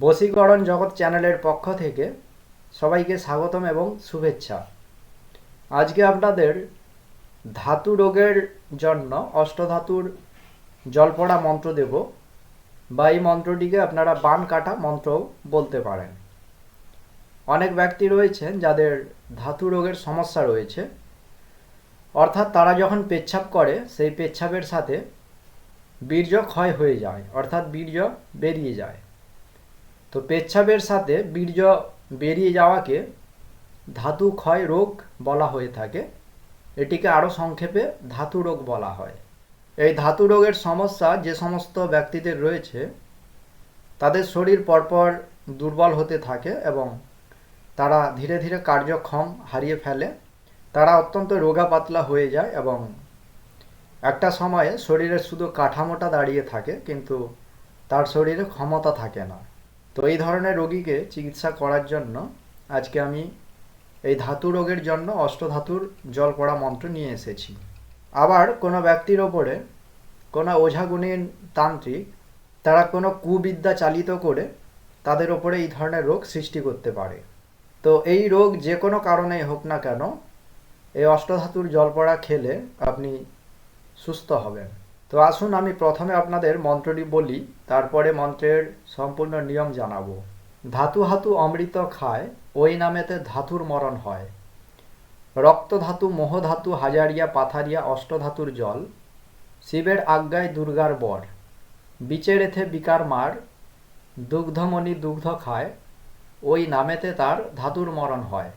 বশীকরণ জগৎ চ্যানেলের পক্ষ থেকে সবাইকে স্বাগতম এবং শুভেচ্ছা। আজকে আপনাদের ধাতু রোগের জন্য অষ্টধাতুর জলপড়া মন্ত্র দেব। বা এই মন্ত্রটিকে আপনারা বান কাটা মন্ত্রও বলতে পারেন। অনেক ব্যক্তি রয়েছেন যাদের ধাতু রোগের সমস্যা রয়েছে। অর্থাৎ তারা যখন পেচ্ছাপ করে, সেই পেচ্ছাপের সাথে বীর্য ক্ষয় হয়ে যায়, অর্থাৎ বীর্য বেরিয়ে যায়। তো পেচ্ছাপের সাথে বীর্য বেরিয়ে যাওয়াকে ধাতু ক্ষয় রোগ বলা হয়ে থাকে। এটিকে আরও সংক্ষেপে ধাতু রোগ বলা হয়। এই ধাতু রোগের সমস্যা যে সমস্ত ব্যক্তিদের রয়েছে, তাদের শরীর পরপর দুর্বল হতে থাকে এবং তারা ধীরে ধীরে কার্যক্ষম হারিয়ে ফেলে। তারা অত্যন্ত রোগা পাতলা হয়ে যায় এবং একটা সময়ে শরীরের শুধু কাঠামোটা দাঁড়িয়ে থাকে, কিন্তু তার শরীরে ক্ষমতা থাকে না। তো এই ধরনের রোগীকে চিকিৎসা করার জন্য আজকে আমি এই ধাতু রোগের জন্য অষ্টধাতুর জল পড়া মন্ত্র নিয়ে এসেছি। আবার কোনো ব্যক্তির ওপরে কোনো ওঝাগুণীন তান্ত্রিক তারা কোনো কুবিদ্যা চালিত করে তাদের ওপরে এই ধরনের রোগ সৃষ্টি করতে পারে। তো এই রোগ যে কোনো কারণেই হোক না কেন, এই অষ্টধাতুর জল পড়া খেলে আপনি সুস্থ হবেন। তো আসুন আমি প্রথমে আপনাদের মন্ত্রটি বলি, তারপরে মন্ত্রের সম্পূর্ণ নিয়ম জানাব। ধাতু হাতু অমৃত খায়, ওই নামেতে ধাতুর মরণ হয়। রক্ত ধাতু, মোহ ধাতু, হাজারিয়া, পাথারিয়া অষ্টধাতুর জল। শিবের আজ্ঞায় দুর্গার বর। বিচের এথে বিকার মার, দুগ্ধমণি দুগ্ধ খায়, ওই নামেতে তার ধাতুর মরণ হয়।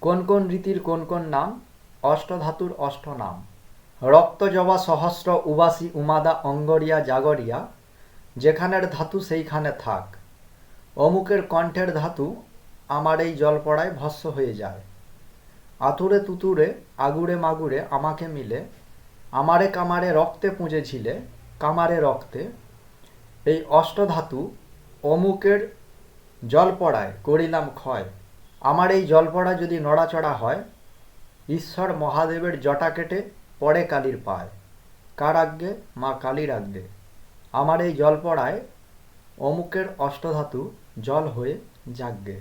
কোন কোন রীতির কোন কোন নাম? অষ্টধাতুর অষ্ট নাম। রক্তজবা সহস্র উবাসী উমাদা অঙ্গরিয়া জাগরিয়া, যেখানের ধাতু সেইখানে থাক। অমুকের কণ্ঠের ধাতু আমার এই জল পড়ায় ভস্য হয়ে যায়। আতুরে তুতুরে আগুড়ে মাগুড়ে আমাকে মিলে, আমারে কামারে রক্তে পুঁজে ঝিলে কামারে রক্তে। এই অষ্টধাতু অমুকের জল পড়ায় করিলাম ক্ষয়। আমার এই জল পড়া যদি নড়াচড়া হয়, ঈশ্বর মহাদেবের জটা কেটে পড়ে কালীর পায় কার আজ্ঞে? মা কালীর আজ্ঞে। আমার এই জল পড়ায় অমুকের অষ্টধাতু জল হয়ে জাগ্গে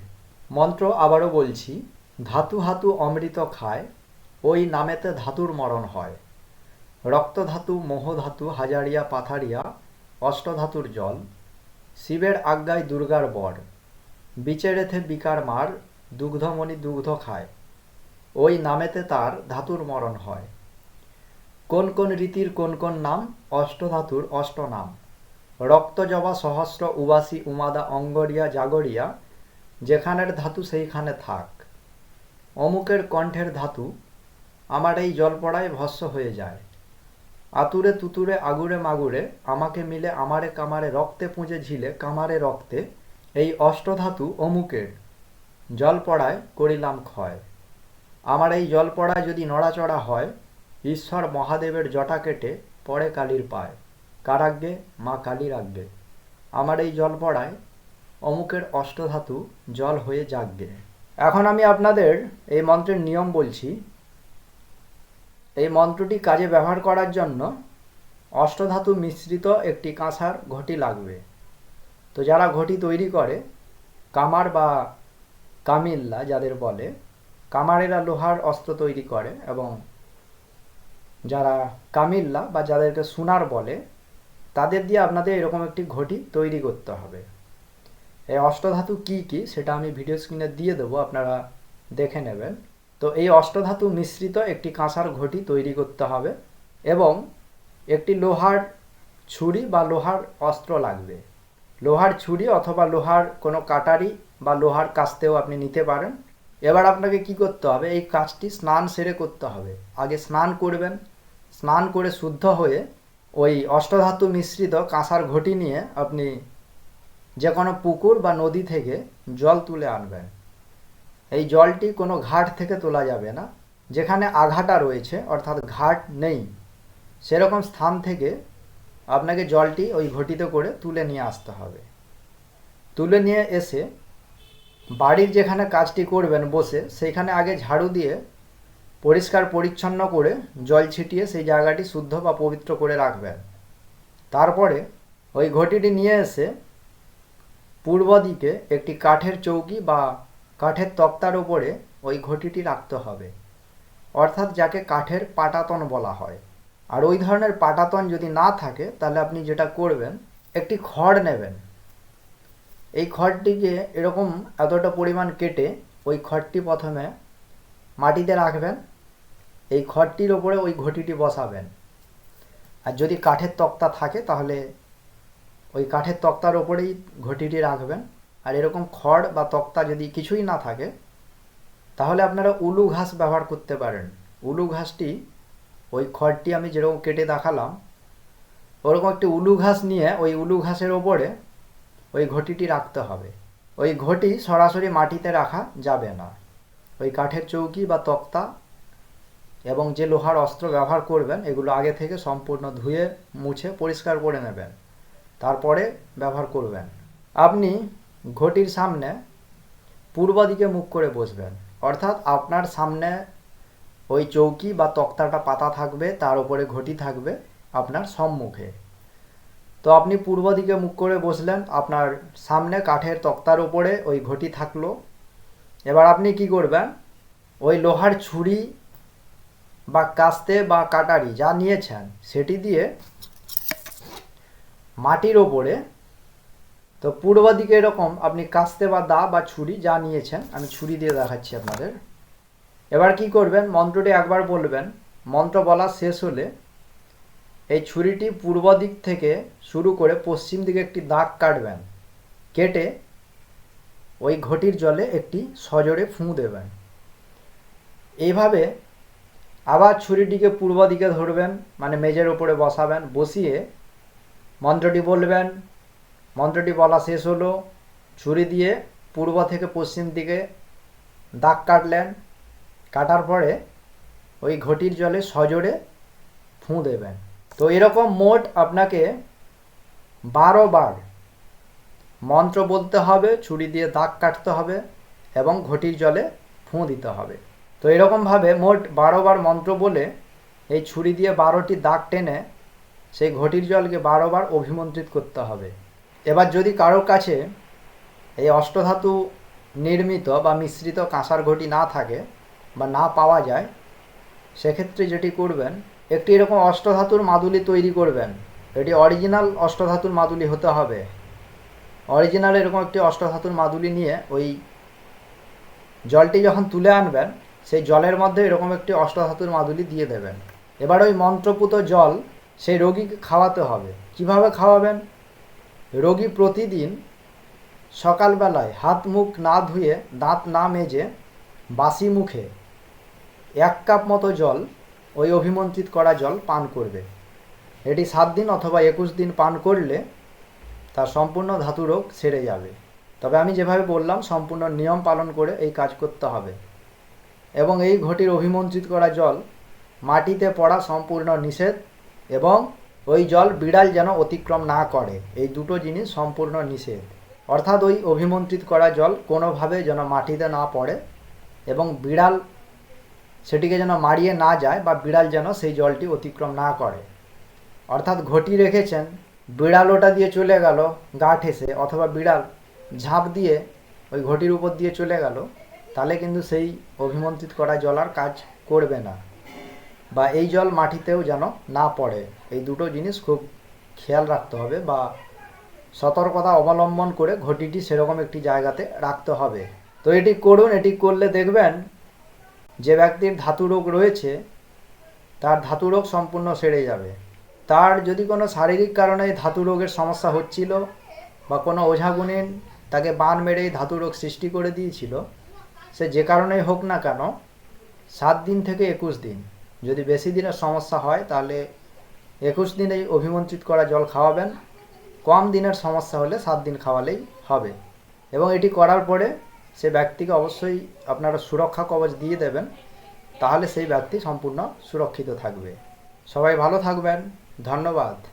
মন্ত্র আবারও বলছি, ধাতু হাতু অমৃত খায়, ওই নামেতে ধাতুর মরণ হয়। রক্তধাতু, মোহধাতু, হাজারিয়া, পাথারিয়া, অষ্টধাতুর জল। শিবের আজ্ঞায় দুর্গার বর। বিচেরেথে বিকার মার, দুগ্ধমণি দুগ্ধ খায়। ওই নামেতে তার ধাতুর মরণ হয়। কোন কোন রীতির কোন কোন নাম? অষ্টধাতুর অষ্ট নাম রক্তজবা সহস্র উবাসী উমাদা অঙ্গরিয়া জাগরিয়া, যেখানের ধাতু সেইখানে থাক। অমুকের কণ্ঠের ধাতু আমার এই জল পড়ায় ভস্য হয়ে যায়। আতুরে তুতুরে আগুরে মাগুরে আমাকে মিলে আমারে কামারে রক্তে পুঁজে ঝিলে কামারে রক্তে এই অষ্টধাতু অমুকের জল পড়ায় করিলাম ক্ষয়। আমার এই জল পড়ায় যদি নড়াচড়া হয় ঈশ্বর মহাদেবের জটা কেটে পড়ে কালীর পায়। কারাগ্যে মা কালীর আজ্ঞে আমার এই জল পড়ায় অমুকের অষ্টধাতু জল হয়ে জাগবে এখন আমি আপনাদের এই মন্ত্রের নিয়ম বলছি। এই মন্ত্রটি কাজে ব্যবহার করার জন্য অষ্টধাতু মিশ্রিত একটি কাঁসার ঘটি লাগবে। তো যারা ঘটি তৈরি করে, কামার বা কামিল্লা যাদের বলে, কামারেরা লোহার অস্ত্র তৈরি করে এবং যারা কামিল্লা বা যাদেরকে সোনার বলে, তাদের দিয়ে আপনাদের এরকম একটি ঘটি তৈরি করতে হবে। এই অষ্টধাতু কি কি সেটা আমি ভিডিও স্ক্রিনে দিয়ে দেবো, আপনারা দেখে নেবেন। তো এই অষ্টধাতু মিশ্রিত একটি কাঁসার ঘটি তৈরি করতে হবে এবং একটি লোহার ছুরি বা লোহার অস্ত্র লাগবে। লোহার ছুরি অথবা লোহার কোনো কাটারি বা লোহার কাস্তেও আপনি নিতে পারেন। এবার আপনাকে কি করতে হবে, এই কাজটি স্নান সেরে করতে হবে। আগে স্নান করবেন স্নান করে শুদ্ধ হয়ে ওই অষ্টধাতু মিশ্রিত কাঁসার ঘটি নিয়ে আপনি যে কোনো পুকুর বা নদী থেকে জল তুলে আনবেন। এই জলটি কোনো ঘাট থেকে তোলা যাবে না। যেখানে আঘাটা রয়েছে, অর্থাৎ ঘাট নেই, সেরকম স্থান থেকে আপনাকে জলটি ওই ঘটিতে করে তুলে নিয়ে আসতে হবে। তুলে নিয়ে এসে বাড়ির যেখানে কাজটি করবেন বসে, সেইখানে আগে ঝাড়ু দিয়ে পরিষ্কার পরিচ্ছন্ন করে জল ছিটিয়ে সেই জায়গাটি শুদ্ধ বা পবিত্র করে রাখবেন। তারপরে ওই ঘটিটি নিয়ে এসে পূর্ব দিকে একটি কাঠের চৌকি বা কাঠের তক্তার উপরে ওই ঘটিটি রাখতে হবে। অর্থাৎ যাকে কাঠের পাটাতন বলা হয়। আর ওই ধরনের পাটাতন যদি না থাকে, তাহলে আপনি যেটা করবেন, একটি খড় নেবেন। এই খড়টিকে এরকম এতটা পরিমাণ কেটে ওই খড়টি প্রথমে মাটিতে রাখবেন, এই খড়টির ওপরে ওই ঘটিটি বসাবেন। আর যদি কাঠের তক্তা থাকে, তাহলে ওই কাঠের তক্তার ওপরেই ঘটিটি রাখবেন। আর এরকম খড় বা তক্তা যদি কিছুই না থাকে, তাহলে আপনারা উলু ঘাস ব্যবহার করতে পারেন। উলু ঘাসটি, ওই খড়টি আমি যেরকম কেটে দেখালাম, ওরকম একটি উলু ঘাস নিয়ে ওই উলু ঘাসের ওপরে ওই ঘটিটি রাখতে হবে। ওই ঘটি সরাসরি মাটিতে রাখা যাবে না। ওই কাঠের চৌকি বা তক্তা এবং যে লোহার অস্ত্র ব্যবহার করবেন, এগুলো আগে থেকে সম্পূর্ণ ধুয়ে, মুছে, পরিষ্কার করে নেবেন। তারপরে ব্যবহার করবেন। আপনি ঘটির সামনে পূর্ব দিকে মুখ করে বসবেন। অর্থাৎ আপনার সামনে ওই চৌকি বা তক্তাটা পাতা থাকবে, তার উপরে ঘটি থাকবে আপনার সম্মুখে। তো আপনি পূর্ব দিকে মুখ করে বসলেন, আপনার সামনে কাঠের তক্তার উপরে ওই ঘটি থাকল। এবার আপনি কি করবেন? ওই লোহার ছুরি বা কাস্তে বা কাটারি যা নিয়েছেন, সেটি দিয়ে মাটির ওপরে, তো পূর্ব দিকে এরকম আপনি কাস্তে বা দা বা ছুরি যা নিয়েছেন, আমি ছুরি দিয়ে দেখাচ্ছি আপনাদের। এবার কি করবেন? মন্ত্রটি একবার বলবেন। মন্ত্র বলা শেষ হলে এই ছুরিটি পূর্ব দিক থেকে শুরু করে পশ্চিম দিকে একটি দাগ কাটবেন। কেটে ওই ঘটির জলে একটি সজোরে ফুঁ দেবেন। এইভাবে আবার ছুরিটিকে পূর্ব দিকে ধরবেন মানে মেজের উপরে বসাবেন, বসিয়ে মন্ত্রটি বলবেন। মন্ত্রটি বলা শেষ হলো, ছুরি দিয়ে পূর্ব থেকে পশ্চিম দিকে দাগ কাটলেন। কাটার পরে ওই ঘটির জলে সজোরে ফুঁ দেবেন। তো এরকম মোট আপনাকে বারো বার মন্ত্র বলতে হবে, ছুরি দিয়ে দাগ কাটতে হবে এবং ঘটির জলে ফুঁ দিতে হবে। তো এরকমভাবে মোট বারো বার মন্ত্র বলে এই ছুরি দিয়ে বারোটি দাগ টেনে সেই ঘটির জলকে বারোবার অভিমন্ত্রিত করতে হবে। এবার যদি কারোর কাছে এই অষ্টধাতু নির্মিত বা মিশ্রিত কাঁসার ঘটি না থাকে বা না পাওয়া যায়, সেক্ষেত্রে যেটি করবেন, একটি এরকম অষ্টধাতুর মাদুলি তৈরি করবেন। এটি অরিজিনাল অষ্টধাতুর মাদুলি হতে হবে। অরিজিনাল এরকম একটি অষ্টধাতুর মাদুলি নিয়ে ওই জলটি যখন তুলে আনবেন, সেই জলের মধ্যে এরকম একটি অষ্টধাতুর মাদুলি দিয়ে দেবেন। এবার ওই মন্ত্রপুত জল সেই রোগীকে খাওয়াতে হবে। কীভাবে খাওয়াবেন? রোগী প্রতিদিন সকালবেলায় হাত মুখ না ধুয়ে দাঁত না মেজে বাসি মুখে এক কাপ মতো জল ওই অভিমন্ত্রিত করা জল পান করবে। এটি সাত দিন অথবা একুশ দিন পান করলে তার সম্পূর্ণ ধাতু রোগ সেরে যাবে। তবে আমি যেভাবে বললাম, সম্পূর্ণ নিয়ম পালন করে এই কাজ করতে হবে। এবং এই ঘটির অভিমন্ত্রিত করা জল মাটিতে পড়া সম্পূর্ণ নিষেধ এবং ওই জল বিড়াল যেন অতিক্রম না করে। এই দুটো জিনিস সম্পূর্ণ নিষেধ। অর্থাৎ ওই অভিমন্ত্রিত করা জল কোনোভাবে যেন মাটিতে না পড়ে এবং বিড়াল সেটিকে যেন মারিয়ে না যায় বা বিড়াল যেন সেই জলটি অতিক্রম না করে। অর্থাৎ ঘটি রেখেছেন বিড়াল ওটা দিয়ে চলে গেল গা ঠেসে অথবা বিড়াল ঝাঁপ দিয়ে ওই ঘটির উপর দিয়ে চলে গেল, তাহলে কিন্তু সেই অভিমন্ত্রিত করা জল আর কাজ করবে না। বা এই জল মাটিতেও যেন না পড়ে। এই দুটো জিনিস খুব খেয়াল রাখতে হবে বা সতর্কতা অবলম্বন করে ঘটিটি সেরকম একটি জায়গাতে রাখতে হবে। তো এটি করুন, এটি করলে দেখবেন যে ব্যক্তির ধাতু রোগ রয়েছে, তার ধাতু রোগ সম্পূর্ণ সেরে যাবে। তার যদি কোনো শারীরিক কারণে ধাতু রোগের সমস্যা হচ্ছিল বা কোনো ওঝাগুণিন তাকে বান মেরেই ধাতু রোগ সৃষ্টি করে দিয়েছিল, সে যে কারণেই হোক না কেন, সাত দিন থেকে একুশ দিন, যদি বেশি দিনের সমস্যা হয় তাহলে একুশ দিনেই অভিমন্ত্রিত করা জল খাওয়াবেন। কম দিনের সমস্যা হলে সাত দিন খাওয়ালেই হবে। এবং এটি করার পরে সে ব্যক্তিকে অবশ্যই আপনারা সুরক্ষা কবচ দিয়ে দেবেন, তাহলে সেই ব্যক্তি সম্পূর্ণ সুরক্ষিত থাকবে। সবাই ভালো থাকবেন। ধন্যবাদ।